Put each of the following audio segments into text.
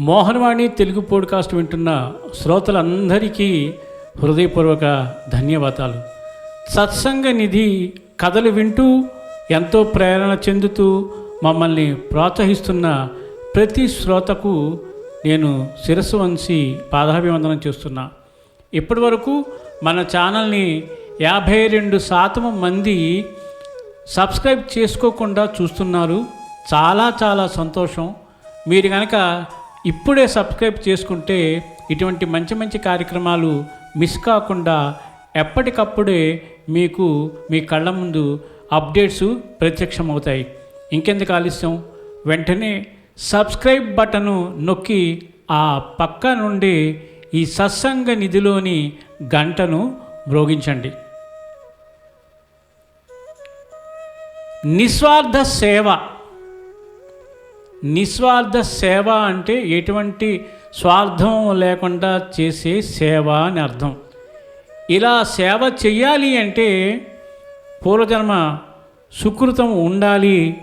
Mohan Vani Telugu podcast వింటున్న శ్రోతలందరికీ హృదయపూర్వక ధన్యవాదాలు. సత్సంగ నిధి కథలు వింటూ ఎంతో ప్రేరణ చెందుతూ మమ్మల్ని ప్రోత్సహిస్తున్న ప్రతి శ్రోతకు నేను శిరస్సు వంచి పాదాభివందనం చేస్తున్నా. ఇప్పటి వరకు మన ఛానల్ని యాభై రెండు శాతం మంది సబ్స్క్రైబ్ చేసుకోకుండా చూస్తున్నారు. చాలా చాలా సంతోషం. మీరు కనుక ఇప్పుడే సబ్స్క్రైబ్ చేసుకుంటే ఇటువంటి మంచి మంచి కార్యక్రమాలు మిస్ కాకుండా ఎప్పటికప్పుడే మీకు మీ కళ్ళ ముందు అప్డేట్స్ ప్రత్యక్షమవుతాయి. ఇంకెందుకు ఆలస్యం? వెంటనే సబ్స్క్రైబ్ బటను నొక్కి ఆ పక్క నుండి ఈ సత్సంగ నిధిలోని గంటను మ్రోగించండి. నిస్వార్థ సేవ నిస్వార్థ సేవ అంటే ఎటువంటి స్వార్థం లేకుండా చేసే సేవ అని అర్థం. ఇలా సేవ చెయ్యాలి అంటే పూర్వజన్మ సుకృతం ఉండాలి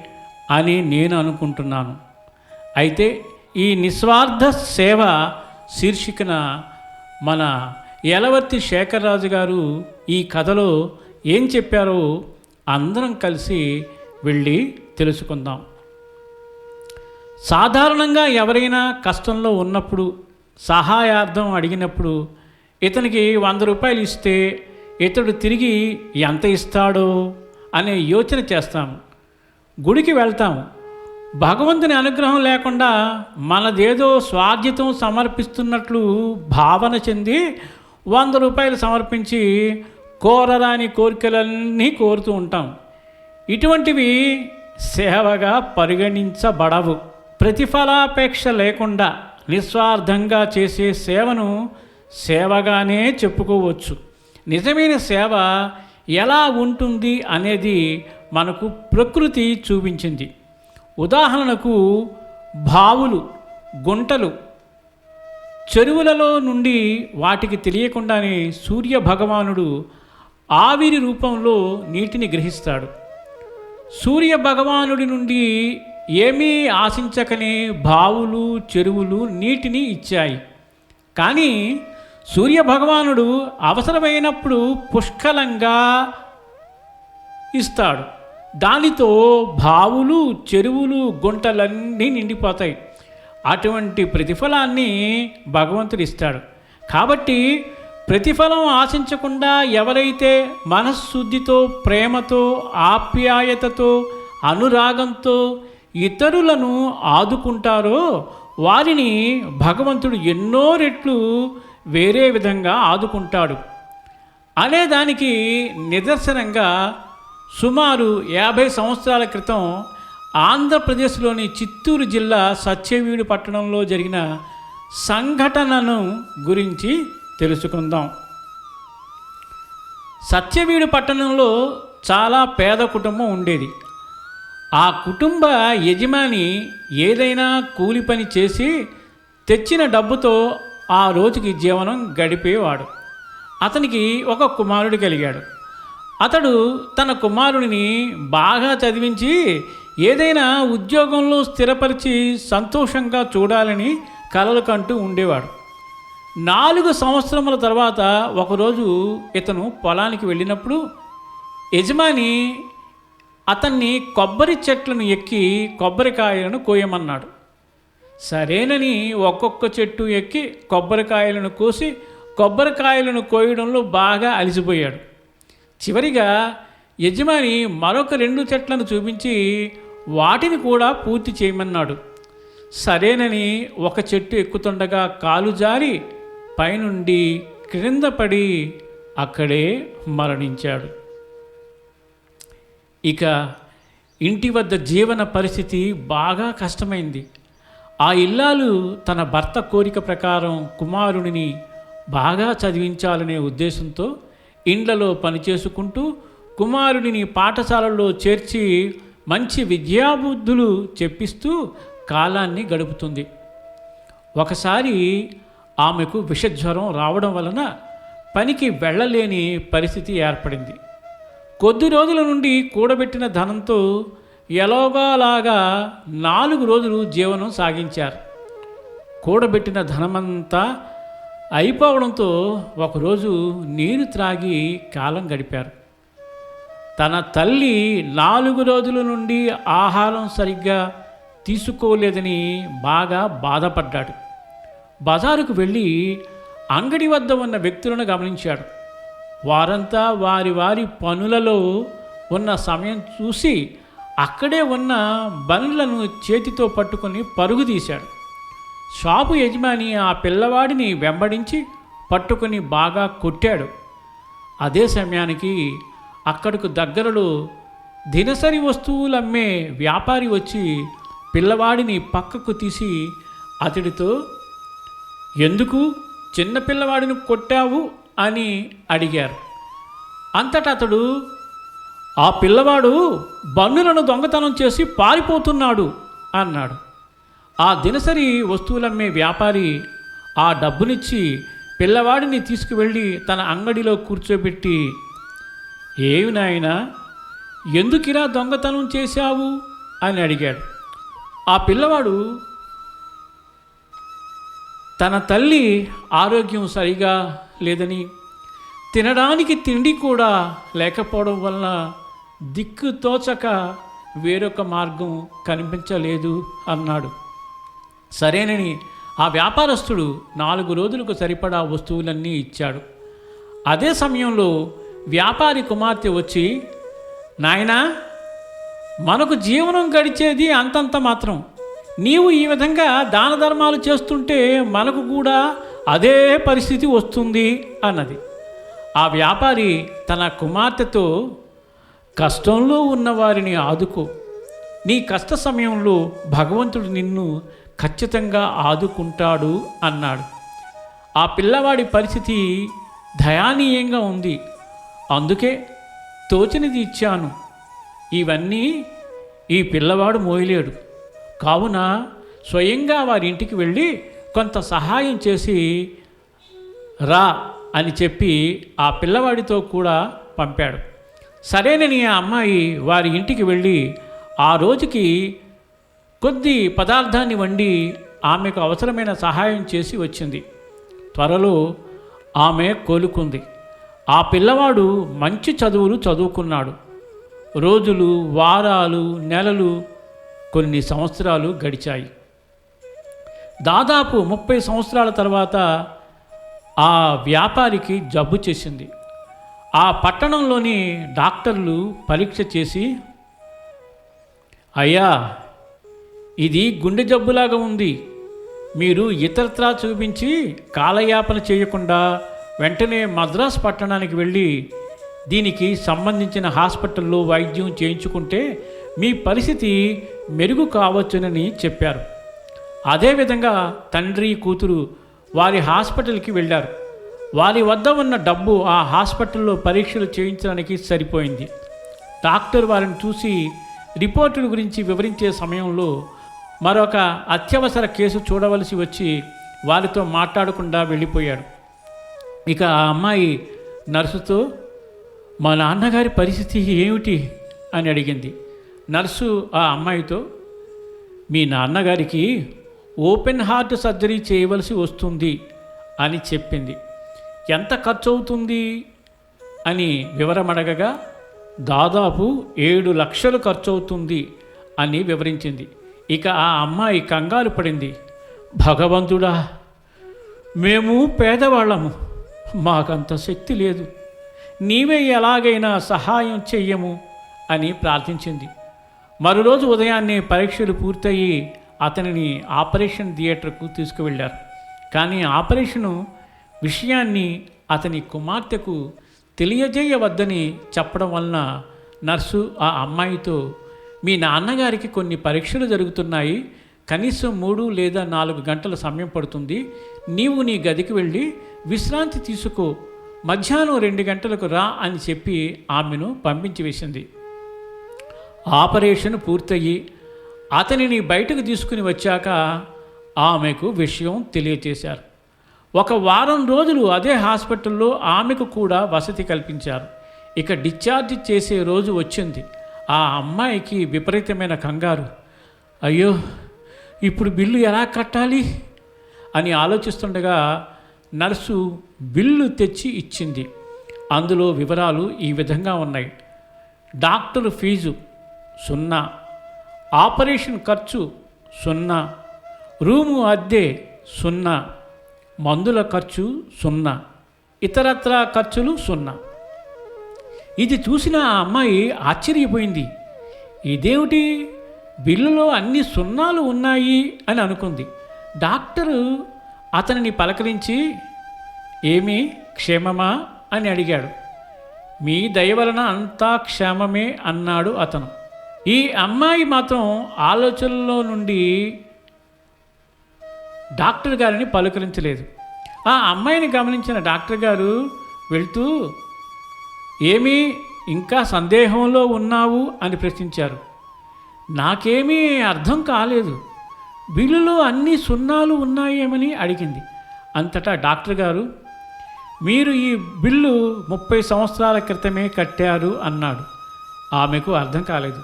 అని నేను అనుకుంటున్నాను. అయితే ఈ నిస్వార్థ సేవ శీర్షికన మన యలవర్తి శేఖర్రాజు గారు ఈ కథలో ఏం చెప్పారో అందరం కలిసి వెళ్ళి తెలుసుకుందాం. సాధారణంగా ఎవరైనా కష్టంలో ఉన్నప్పుడు సహాయార్థం అడిగినప్పుడు ఇతనికి వంద రూపాయలు ఇస్తే ఇతడు తిరిగి ఎంత ఇస్తాడో? అనే యోచన చేస్తాము. గుడికి వెళ్తాము భగవంతుని అనుగ్రహం లేకుండా మనదేదో స్వాధ్యతం సమర్పిస్తున్నట్లు భావన చెంది వంద రూపాయలు సమర్పించి కోరరాని కోరికలన్నీ కోరుతూ ఉంటాం. ఇటువంటివి సేవగా పరిగణించబడవు. ప్రతిఫలాపేక్ష లేకుండా నిస్వార్థంగా చేసే సేవను సేవగానే చెప్పుకోవచ్చు. నిజమైన సేవ ఎలా ఉంటుంది అనేది మనకు ప్రకృతి చూపించింది. ఉదాహరణకు బావులు గుంటలు చెరువులలో నుండి వాటికి తెలియకుండానే సూర్య భగవానుడు ఆవిరి రూపంలో నీటిని గ్రహిస్తాడు. సూర్య భగవానుడి నుండి ఏమీ ఆశించకనే బావులు చెరువులు నీటిని ఇచ్చాయి. కానీ సూర్య భగవానుడు అవసరమైనప్పుడు పుష్కలంగా ఇస్తాడు. దానితో బావులు చెరువులు గుంటలన్నీ నిండిపోతాయి. అటువంటి ప్రతిఫలాన్ని భగవంతుడు ఇస్తాడు. కాబట్టి ప్రతిఫలం ఆశించకుండా ఎవరైతే మనశ్శుద్ధితో ప్రేమతో ఆప్యాయతతో అనురాగంతో ఇతరులను ఆదుకుంటారో వారిని భగవంతుడు ఎన్నో రెట్లు వేరే విధంగా ఆదుకుంటాడు. అనేదానికి నిదర్శనంగా సుమారు యాభై సంవత్సరాల క్రితం ఆంధ్రప్రదేశ్లోని చిత్తూరు జిల్లా సత్యవీడు పట్టణంలో జరిగిన సంఘటనను గురించి తెలుసుకుందాం. సత్యవీడు పట్టణంలో చాలా పేద కుటుంబం ఉండేది. ఆ కుటుంబ యజమాని ఏదైనా కూలి పని చేసి తెచ్చిన డబ్బుతో ఆ రోజుకి జీవనం గడిపేవాడు. అతనికి ఒక కుమారుడు కలిగాడు. అతడు తన కుమారుడిని బాగా చదివించి ఏదైనా ఉద్యోగంలో స్థిరపరిచి సంతోషంగా చూడాలని కలలు కంటూ ఉండేవాడు. నాలుగు సంవత్సరముల తర్వాత ఒకరోజు ఇతను పొలానికి వెళ్ళినప్పుడు యజమాని అతన్ని కొబ్బరి చెట్లను ఎక్కి కొబ్బరికాయలను కోయమన్నాడు. సరేనని ఒక్కొక్క చెట్టు ఎక్కి కొబ్బరికాయలను కోసి కొబ్బరికాయలను కోయడంలో బాగా అలసిపోయాడు. చివరిగా యజమాని మరొక రెండు చెట్లను చూపించి వాటిని కూడా పూర్తి చేయమన్నాడు. సరేనని ఒక చెట్టు ఎక్కుతుండగా కాలు జారి పైనుండి క్రింద పడి అక్కడే మరణించాడు. ఇక ఇంటి వద్ద జీవన పరిస్థితి బాగా కష్టమైంది. ఆ ఇల్లాలు తన భర్త కోరిక ప్రకారం కుమారుడిని బాగా చదివించాలనే ఉద్దేశంతో ఇండ్లలో పనిచేసుకుంటూ కుమారుడిని పాఠశాలలో చేర్చి మంచి విద్యాబుద్ధులు చెప్పిస్తూ కాలాన్ని గడుపుతుంది. ఒకసారి ఆమెకు విషజ్వరం రావడం వలన పనికి వెళ్ళలేని పరిస్థితి ఏర్పడింది. కొద్ది రోజుల నుండి కూడబెట్టిన ధనంతో ఎలాగోలాగా నాలుగు రోజులు జీవనం సాగించారు. కూడబెట్టిన ధనమంతా అయిపోవడంతో ఒకరోజు నీరు త్రాగి కాలం గడిపారు. తన తల్లి నాలుగు రోజుల నుండి ఆహారం సరిగ్గా తీసుకోలేదని బాగా బాధపడ్డాడు. బజారుకు వెళ్ళి అంగడి వద్ద ఉన్న వ్యక్తులను గమనించాడు. వారంతా వారి వారి పనులలో ఉన్న సమయం చూసి అక్కడే ఉన్న బండ్లను చేతితో పట్టుకొని పరుగు తీశాడు. షాపు యజమాని ఆ పిల్లవాడిని వెంబడించి పట్టుకొని బాగా కొట్టాడు. అదే సమయానికి అక్కడకు దగ్గరలో దినసరి వస్తువులు అమ్మే వ్యాపారి వచ్చి పిల్లవాడిని పక్కకు తీసి అతడితో ఎందుకు చిన్న పిల్లవాడిని కొట్టావు? అని అడిగారు. అంతటా అతడు ఆ పిల్లవాడు బన్నులను దొంగతనం చేసి పారిపోతున్నాడు అన్నాడు. ఆ దినసరి వస్తువులమ్మే వ్యాపారి ఆ డబ్బునిచ్చి పిల్లవాడిని తీసుకువెళ్ళి తన అంగడిలో కూర్చోబెట్టి ఏమి నాయనా ఎందుకిరా దొంగతనం చేశావు? అని అడిగాడు. ఆ పిల్లవాడు తన తల్లి ఆరోగ్యం సరిగా లేదని తినడానికి తిండి కూడా లేకపోవడం వలన దిక్కు తోచక వేరొక మార్గం కనిపించలేదు అన్నాడు. సరేనని ఆ వ్యాపారస్తుడు నాలుగు రోజులకు సరిపడా వస్తువులన్నీ ఇచ్చాడు. అదే సమయంలో వ్యాపారి కుమార్తె వచ్చి నాయనా మనకు జీవనం గడిచేది అంతంత మాత్రం. నీవు ఈ విధంగా దాన ధర్మాలు చేస్తుంటే మనకు కూడా అదే పరిస్థితి వస్తుంది అన్నది. ఆ వ్యాపారి తన కుమార్తెతో కష్టంలో ఉన్న వారిని ఆదుకో. నీ కష్ట సమయంలో భగవంతుడు నిన్ను ఖచ్చితంగా ఆదుకుంటాడు అన్నాడు. ఆ పిల్లవాడి పరిస్థితి దయానీయంగా ఉంది. అందుకే తోచినది ఇచ్చాను. ఇవన్నీ ఈ పిల్లవాడు మోయలేడు. కావున స్వయంగా వారి ఇంటికి వెళ్ళి కొంత సహాయం చేసి రా అని చెప్పి ఆ పిల్లవాడితో కూడా పంపాడు. సరేనని ఆ అమ్మాయి వారి ఇంటికి వెళ్ళి ఆ రోజుకి కొద్ది పదార్థాన్ని వండి ఆమెకు అవసరమైన సహాయం చేసి వచ్చింది. త్వరలో ఆమె కోలుకుంది. ఆ పిల్లవాడు మంచి చదువులు చదువుకున్నాడు. రోజులు వారాలు నెలలు కొన్ని సంవత్సరాలు గడిచాయి. దాదాపు ముప్పై సంవత్సరాల తర్వాత ఆ వ్యాపారికి జబ్బు చేసింది. ఆ పట్టణంలోని డాక్టర్లు పరీక్ష చేసి అయ్యా ఇది గుండె జబ్బులాగా ఉంది. మీరు ఇతరత్రా చూపించి కాలయాపన చేయకుండా వెంటనే మద్రాస్ పట్టణానికి వెళ్ళి దీనికి సంబంధించిన హాస్పిటల్లో వైద్యం చేయించుకుంటే మీ పరిస్థితి మెరుగు కావచ్చునని చెప్పారు. అదేవిధంగా తండ్రి కూతురు వారి హాస్పిటల్కి వెళ్ళారు. వారి వద్ద ఉన్న డబ్బు ఆ హాస్పిటల్లో పరీక్షలు చేయించడానికి సరిపోయింది. డాక్టర్ వారిని చూసి రిపోర్టుల గురించి వివరించే సమయంలో మరొక అత్యవసర కేసు చూడవలసి వచ్చి వారితో మాట్లాడకుండా వెళ్ళిపోయాడు. ఇక ఆ అమ్మాయి నర్సుతో మా నాన్నగారి పరిస్థితి ఏమిటి? అని అడిగింది. నర్సు ఆ అమ్మాయితో మీ నాన్నగారికి ఓపెన్ హార్ట్ సర్జరీ చేయవలసి వస్తుంది అని చెప్పింది. ఎంత ఖర్చు అవుతుంది అని వివరమడగగా దాదాపు ఏడు లక్షలు ఖర్చు అవుతుంది అని వివరించింది. ఇక ఆ అమ్మాయి కంగారు పడింది. భగవంతుడా మేము పేదవాళ్ళము. మాకంత శక్తి లేదు. నీవే ఎలాగైనా సహాయం చెయ్యము అని ప్రార్థించింది. మరోరోజు ఉదయాన్నే పరీక్షలు పూర్తయి అతనిని ఆపరేషన్ థియేటర్కు తీసుకువెళ్ళారు. కానీ ఆపరేషను విషయాన్ని అతని కుమార్తెకు తెలియజేయవద్దని చెప్పడం వలన నర్సు ఆ అమ్మాయితో మీ నాన్నగారికి కొన్ని పరీక్షలు జరుగుతున్నాయి. కనీసం మూడు లేదా నాలుగు గంటల సమయం పడుతుంది. నీవు నీ గదికి వెళ్ళి విశ్రాంతి తీసుకో. మధ్యాహ్నం రెండు గంటలకు రా అని చెప్పి ఆమెను పంపించి వేసింది. ఆపరేషన్ పూర్తయి అతనిని బయటకు తీసుకుని వచ్చాక ఆమెకు విషయం తెలియచేశారు. ఒక వారం రోజులు అదే హాస్పిటల్లో ఆమెకు కూడా వసతి కల్పించారు. ఇక డిశ్చార్జ్ చేసే రోజు వచ్చింది. ఆ అమ్మాయికి విపరీతమైన కంగారు. అయ్యో ఇప్పుడు బిల్లు ఎలా కట్టాలి? అని ఆలోచిస్తుండగా నర్సు బిల్లు తెచ్చి ఇచ్చింది. అందులో వివరాలు ఈ విధంగా ఉన్నాయి. డాక్టర్ ఫీజు సున్నా. ఆపరేషన్ ఖర్చు సున్నా. రూము అద్దె సున్నా. మందుల ఖర్చు సున్నా. ఇతరత్రా ఖర్చులు సున్నా. ఇది చూసిన ఆ అమ్మాయి ఆశ్చర్యపోయింది. ఇదేమిటి బిల్లులో అన్ని సున్నాలు ఉన్నాయి అని అనుకుంది. డాక్టరు అతనిని పలకరించి ఏమి క్షేమమా? అని అడిగాడు. మీ దయ వలన అంతా క్షేమమే అన్నాడు అతను. ఈ అమ్మాయి మాత్రం ఆలోచనలో నుండి డాక్టర్ గారిని పలుకరించలేదు. ఆ అమ్మాయిని గమనించిన డాక్టర్ గారు వెళ్తూ ఏమీ ఇంకా సందేహంలో ఉన్నావు? అని ప్రశ్నించారు. నాకేమీ అర్థం కాలేదు. బిల్లులో అన్ని సున్నాలు ఉన్నాయేమని అడిగింది. అంతటా డాక్టర్ గారు మీరు ఈ బిల్లు ముప్పై సంవత్సరాల క్రితమే కట్టారు అన్నాడు. ఆమెకు అర్థం కాలేదు.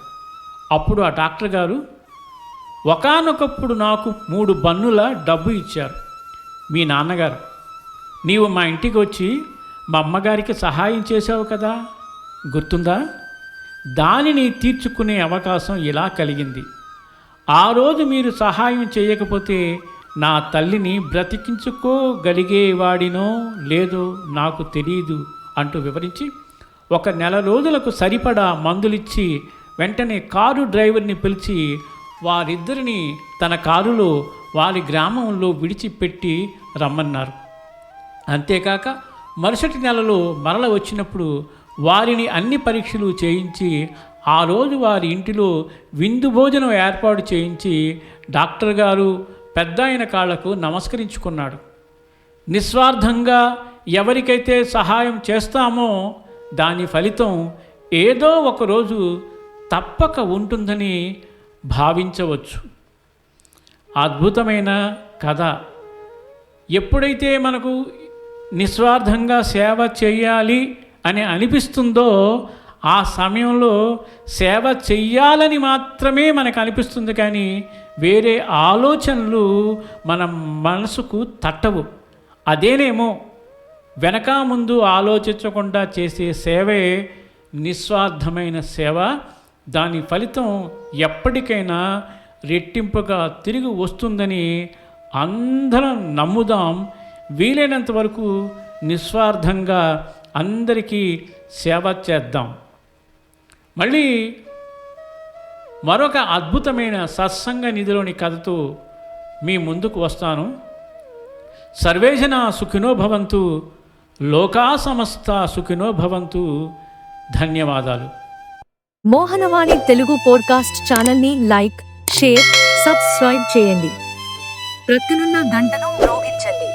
అప్పుడు ఆ డాక్టర్ గారు ఒకానొకప్పుడు నాకు మూడు బన్నుల డబ్బు ఇచ్చారు. మీ నాన్నగారు నీవు మా ఇంటికి వచ్చి మా అమ్మగారికి సహాయం చేశావు కదా? గుర్తుందా? దానిని తీర్చుకునే అవకాశం ఇలా కలిగింది. ఆ రోజు మీరు సహాయం చేయకపోతే నా తల్లిని బ్రతికించుకోగలిగేవాడినో లేదో నాకు తెలియదు అంటూ వివరించి ఒక నెల రోజులకు సరిపడా మందులిచ్చి వెంటనే కారు డ్రైవర్ని పిలిచి వారిద్దరిని తన కారులో వారి గ్రామంలో విడిచిపెట్టి రమ్మన్నారు. అంతేకాక మరుసటి నెలలో మరల వచ్చినప్పుడు వారిని అన్ని పరీక్షలు చేయించి ఆ రోజు వారి ఇంటిలో విందు భోజనం ఏర్పాటు చేయించి డాక్టర్ గారు పెద్ద ఆయన కాళ్ళకు నమస్కరించుకున్నాడు. నిస్వార్థంగా ఎవరికైతే సహాయం చేస్తామో దాని ఫలితం ఏదో ఒకరోజు తప్పక ఉంటుందని భావించవచ్చు. అద్భుతమైన కథ. ఎప్పుడైతే మనకు నిస్వార్థంగా సేవ చేయాలి అని అనిపిస్తుందో ఆ సమయంలో సేవ చెయ్యాలని మాత్రమే మనకు అనిపిస్తుంది కానీ వేరే ఆలోచనలు మన మనసుకు తట్టవు. అదేనేమో వెనక ముందు ఆలోచించకుండా చేసే సేవే నిస్వార్థమైన సేవ. దాని ఫలితం ఎప్పటికైనా రెట్టింపుగా తిరిగి వస్తుందని అందరం నమ్ముదాం. వీలైనంత వరకు నిస్వార్థంగా అందరికీ సేవ చేద్దాం. మళ్ళీ మరొక అద్భుతమైన సత్సంగ నిధిలోని కథతో మీ ముందుకు వస్తాను. సర్వేజన సుఖినో భవంతు లోకా సమస్త సుఖినో భవంతు. ధన్యవాదాలు. మోహనవాణి తెలుగు పోడ్కాస్ట్ ఛానల్ని లైక్ షేర్ సబ్స్క్రైబ్ చేయండి. ప్రక్కనున్న గంటను మ్రోగించండి